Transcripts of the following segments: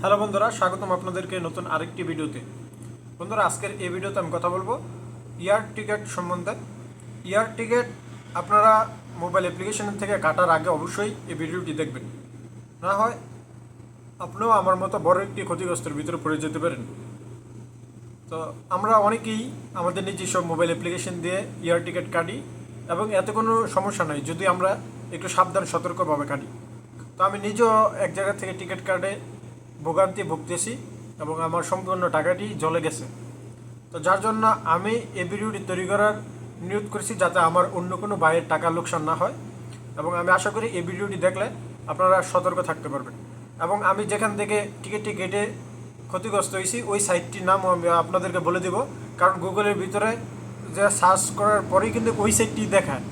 Hello বন্ধুরা, স্বাগতম আপনাদেরকে নতুন আরেকটি ভিডিওতে। বন্ধুরা, আজকের এই ভিডিওতে আমি কথা বলব ইয়ার টিকিট সম্বন্ধে। ইয়ার টিকিট আপনারা মোবাইল অ্যাপ্লিকেশন থেকে কাটার আগে অবশ্যই এই ভিডিওটি দেখবেন। না হয় আপনিও আমার মতো বড় একটি ক্ষতিগ্রস্তের ভিতরে পড়ে যেতে পারেন। তো আমরা অনেকেই আমাদের নিজস্ব মোবাইল অ্যাপ্লিকেশন দিয়ে ইয়ার টিকিট কাটি এবং এতে কোনো সমস্যা নাই, যদি আমরা একটু সাবধান, সতর্কভাবে কাটি। তো আমি নিজেও এক জায়গা থেকে টিকিট কাটে ভোগান্তি ভুগতেছি এবং আমার সম্পূর্ণ টাকাটি জলে গেছে। তো যার জন্য আমি এই ভিডিওটি তৈরি করার নিয়োগ করেছি যাতে আমার অন্য কোনো বাইরের টাকা লোকসান না হয় এবং আমি আশা করি এই ভিডিওটি দেখলে আপনারা সতর্ক থাকতে পারবেন। এবং আমি যেখান থেকে টিকিটটি কেটে ক্ষতিগ্রস্ত হয়েছি, ওই সাইটটির নামও আমি আপনাদেরকে বলে দেব। কারণ গুগলের ভিতরে যে সার্চ করার পরেই কিন্তু ওই সাইটটি দেখায়।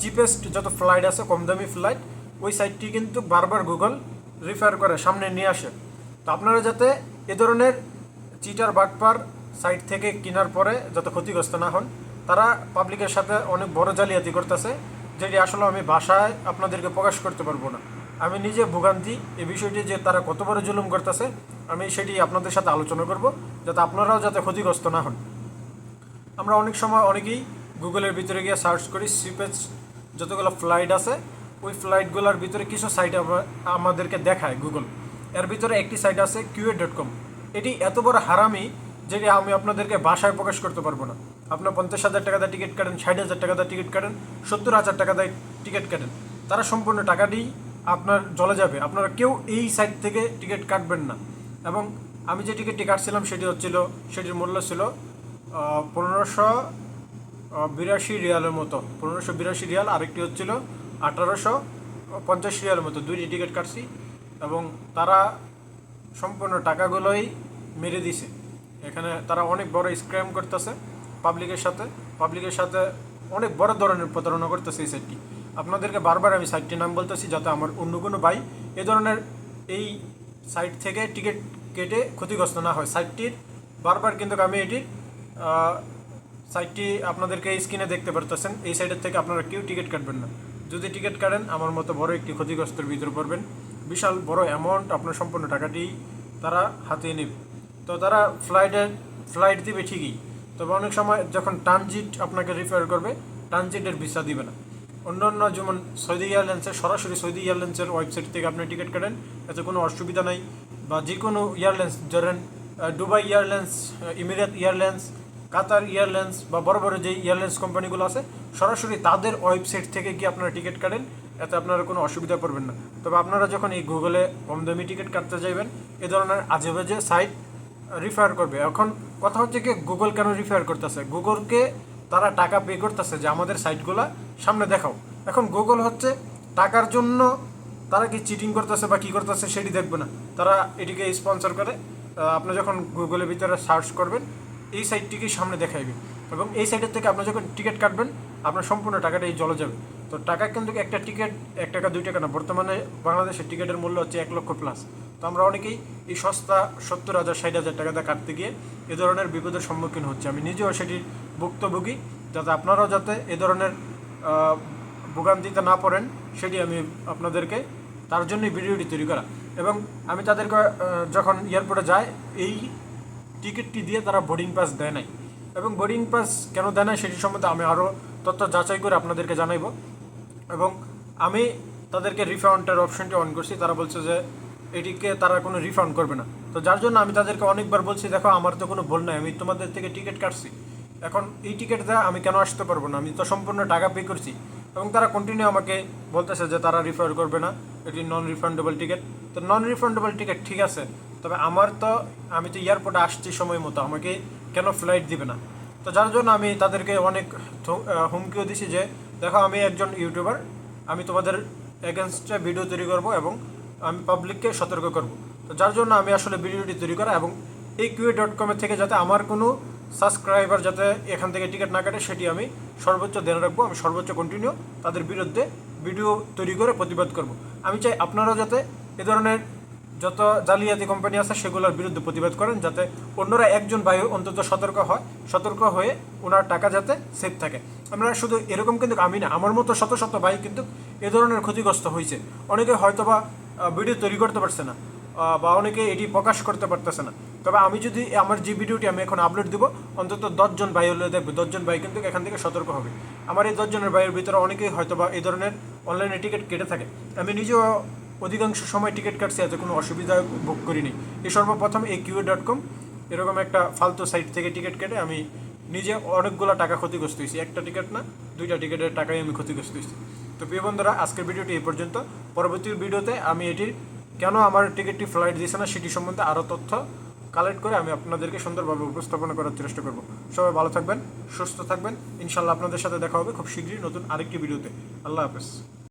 চিপেস্ট যত ফ্লাইট আছে, কম দামি ফ্লাইট ওই সাইটটি কিন্তু বারবার গুগল রিফার করে, সামনে নিয়ে আসে তো আপনারা যাতে এ ধরনের চিটার বাটপার সাইট থেকে কেনার পরে যাতে ক্ষতিগ্রস্ত না হন, তারা পাবলিকের সাথে অনেক বড় জালিয়াতি করতেছে, যেটি আসলে আমি ভাষায় আপনাদেরকে প্রকাশ করতে পারব না। আমি নিজে ভোগান্তি, এই বিষয়টি যে তারা কত বড় জুলুম করতেছে, আমি সেটি আপনাদের সাথে আলোচনা করব, যাতে আপনারাও যাতে ক্ষতিগ্রস্ত না হন। আমরা অনেক সময় অনেকেই গুগলের ভিতরে গিয়ে সার্চ করি সিপেজ যতগুলো ফ্লাইট আছে ওই ফ্লাইটগুলোর ভিতরে কিছু সাইট আমাদেরকে দেখায় গুগল এর ভিতরে একটি সাইট আছে কিউএ ডট কম এটি এত বড় হারামি যেটি আমি আপনাদেরকে ভাষায় প্রকাশ করতে পারব না। আপনার পঞ্চাশ হাজার টাকা দিয়ে টিকিট কাটেন, ষাট হাজার টাকা দিয়ে টিকিট কাটেন, সত্তর হাজার টাকা দিয়ে টিকিট কাটেন। তারা সম্পূর্ণ টাকাটি আপনার জলে যাবে। আপনারা কেউ এই সাইট থেকে টিকিট কাটবেন না। এবং আমি যে টিকিটটি কাটছিলাম সেটি হচ্ছিল, সেটির মূল্য ছিল পনেরোশো বিরাশি রিয়ালের মতো। পনেরোশো বিরাশি রিয়াল। আরেকটি হচ্ছিল আঠারোশো পঞ্চাশ রিয়ালের মতো দুইটি টিকিট কাটছি এবং তারা সম্পূর্ণ টাকাগুলোই মেরে দিছে। এখানে তারা অনেক বড় স্ক্র্যাম করতেছে পাবলিকের সাথে। পাবলিকের সাথে অনেক বড় ধরনের প্রতারণা করতেছে এই সাইটটি। আপনাদেরকে বারবার আমি সাইটটির নাম বলতেছি যাতে আমার অন্য কোনো ভাই এ ধরনের এই সাইট থেকে টিকিট কেটে ক্ষতিগ্রস্ত না হয়। সাইটটির বারবার কিন্তু আমি আহ, সাইটটি আপনাদেরকে স্ক্রিনে দেখতে পারতেছেন। এই সাইডের থেকে আপনারা কেউ টিকিট কাটবেন না। যদি টিকিট কাটেন আমার মতো বড় একটি ক্ষতিগ্রস্তের ভিতরে পড়বেন। বিশাল বড় অ্যামাউন্ট আপনার সম্পূর্ণ টাকাটি তারা হাতিয়ে নেবে। তো তারা ফ্লাইটে ফ্লাইট দিবে ঠিকই। তবে অনেক সময় যখন ট্রানজিট আপনাকে রিফার করবে ট্রানজিটের ভিসা দিবে না। অন্যান্য যেমন সৌদি এয়ারলাইন্সের সরাসরি সৌদি এয়ারলাইন্সের ওয়েবসাইট থেকে আপনি টিকিট কাটেন এতে কোনো অসুবিধা নাই। বা যে কোনো এয়ারলাইন্স ধরেন Dubai airlines ah, Emirate airlines Qatar airlines বা বড় বড় যে এয়ারলাইন্স কোম্পানিগুলো আছে, সরাসরি তাদের ওয়েবসাইট থেকে গিয়ে আপনারা টিকিট কাটেন, এতে আপনারা কোনো অসুবিধা পড়বেন না। তবে আপনারা যখন এই গুগলে কম দামি টিকিট কাটতে যাইবেন, এ ধরনের আজে বাজে সাইট রিফার করবে। এখন কথা হচ্ছে কি, গুগল কেন রিফার করতেছে? গুগলকে তারা টাকা পে করতেছে যে আমাদের সাইটগুলা সামনে দেখাও। এখন গুগল হচ্ছে টাকার জন্য তারা কি চিটিং করতেছে বা কি করতেছে সেটি দেখবে না। তারা এটিকে স্পন্সর করে। আপনি যখন গুগলের ভিতরে সার্চ করবেন এই সাইটটিকে সামনে দেখাইবে। এবং এই সাইডের থেকে আপনি যখন টিকিট কাটবেন, আপনার সম্পূর্ণ টাকাটা এই জলে যাবে। তো টাকা কিন্তু একটা টিকিট, এক টাকা, দুই টাকা না, বর্তমানে বাংলাদেশের টিকিটের মূল্য হচ্ছে এক লক্ষ প্লাস তো আমরা অনেকেই এই সস্তা সত্তর হাজার, ষাট হাজার টাকা দিয়ে কাটতে গিয়ে এ ধরনের বিপদের সম্মুখীন হচ্ছে। আমি নিজেও সেটির ভুক্তভোগী, যাতে আপনারাও যাতে এ ধরনের ভোগান্তিতে না পড়েন, সেটি আমি আপনাদেরকে তার জন্যই ভিডিওটি তৈরি করা। এবং আমি তাদেরকে যখন এয়ারপোর্টে যাই, এই টিকিটটি দিয়ে তারা বোর্ডিং পাস দেয় নাই। এবং বোর্ডিং পাস কেন দেয় নাই সেটি সম্বন্ধে আমি আরও তথ্য যাচাই করে আপনাদেরকে জানাইব। এবং আমি তাদেরকে রিফান্ডের অপশনটি অন করছি। তারা বলছে যে এটিকে তারা কোনো রিফান্ড করবে না। তো যার জন্য আমি তাদেরকে অনেকবার বলছি, দেখো, আমার তো কোনো ভুল নাই, আমি তোমাদের থেকে টিকিট কাটছি। এখন এই টিকিট দেওয়া আমি কেন আসতে পারব না? আমি তো সম্পূর্ণ টাকা পে করছি। এবং তারা কন্টিনিউ আমাকে বলতেছে যে তারা রিফার করবে না। এটি নন রিফান্ডেবল টিকিট তো নন রিফান্ডেবল টিকিট ঠিক আছে। তবে আমার তো, আমি তো এয়ারপোর্টে আসছি সময় মতো, আমাকে কেন ফ্লাইট দিবে না? তো যার জন্য আমি তাদেরকে অনেক হুমকিও দিছি যে, দেখো, আমি একজন ইউটিউবার আমি তোমাদের এগেনস্টে ভিডিও তৈরি করব এবং আমি পাবলিককে সতর্ক করব। তো যার জন্য আমি আসলে ভিডিওটি তৈরি করা এবং এই কিউএ ডট কমের থেকে যাতে আমার কোনো সাবস্ক্রাইবার যাতে এখান থেকে টিকিট না কাটে, সেটি আমি সর্বোচ্চ ধ্যান রাখব, আমি সর্বোচ্চ কন্টিনিউ তাদের বিরুদ্ধে ভিডিও তৈরি করে প্রতিবাদ করব। আমি চাই আপনারাও যাতে এ ধরনের যত জালিয়াতি কোম্পানি আছে সেগুলোর বিরুদ্ধে প্রতিবাদ করেন যাতে অন্যরা একজন ভাই অন্তত সতর্ক হয়, সতর্ক হয়ে ওনার টাকা যাতে সেফ থাকে। আমরা শুধু এরকম কিন্তু আমি না, আমার মতো শত শত ভাই কিন্তু এ ধরনের ক্ষতিগ্রস্ত হয়েছে। অনেকে হয়তোবা ভিডিও তৈরি করতে পারছে না বা অনেকে এটি প্রকাশ করতে পারতেছে না। তবে আমি যদি আমার যে ভিডিওটি আমি এখন আপলোড দিব, অন্তত দশজন ভাই হলে দেখবে দশজন ভাই কিন্তু এখান থেকে সতর্ক হবে। আমার এই দশজনের ভাইয়ের ভিতরে অনেকেই হয়তো বা এই ধরনের অনলাইনে টিকিট কেটে থাকে। আমি নিজেও অধিকাংশ সময় টিকিট কাটছি, এতে কোনো অসুবিধা ভোগ করিনি। এই সর্বপ্রথম এই কিউ ডট কম, এরকম একটা ফালতু সাইট থেকে টিকিট কেটে আমি নিজে অনেকগুলো টাকা ক্ষতিগ্রস্ত হয়েছি। একটা টিকিট না, দুইটা টিকিটের টাকাই আমি ক্ষতিগ্রস্ত হয়েছি। তো প্রিয় বন্ধুরা, আজকের ভিডিওটি এই পর্যন্ত। পরবর্তী ভিডিওতে আমি এটির কেন আমার টিকিটটি ফ্লাইট দিয়েছে না, সেটি সম্বন্ধে আরও তথ্য কালেক্ট করে আমি আপনাদেরকে সুন্দরভাবে উপস্থাপনা করার চেষ্টা করব। সবাই ভালো থাকবেন, সুস্থ থাকবেন। ইনশাল্লাহ আপনাদের সাথে দেখা হবে খুব শীঘ্রই নতুন আরেকটি ভিডিওতে। আল্লাহ হাফেজ।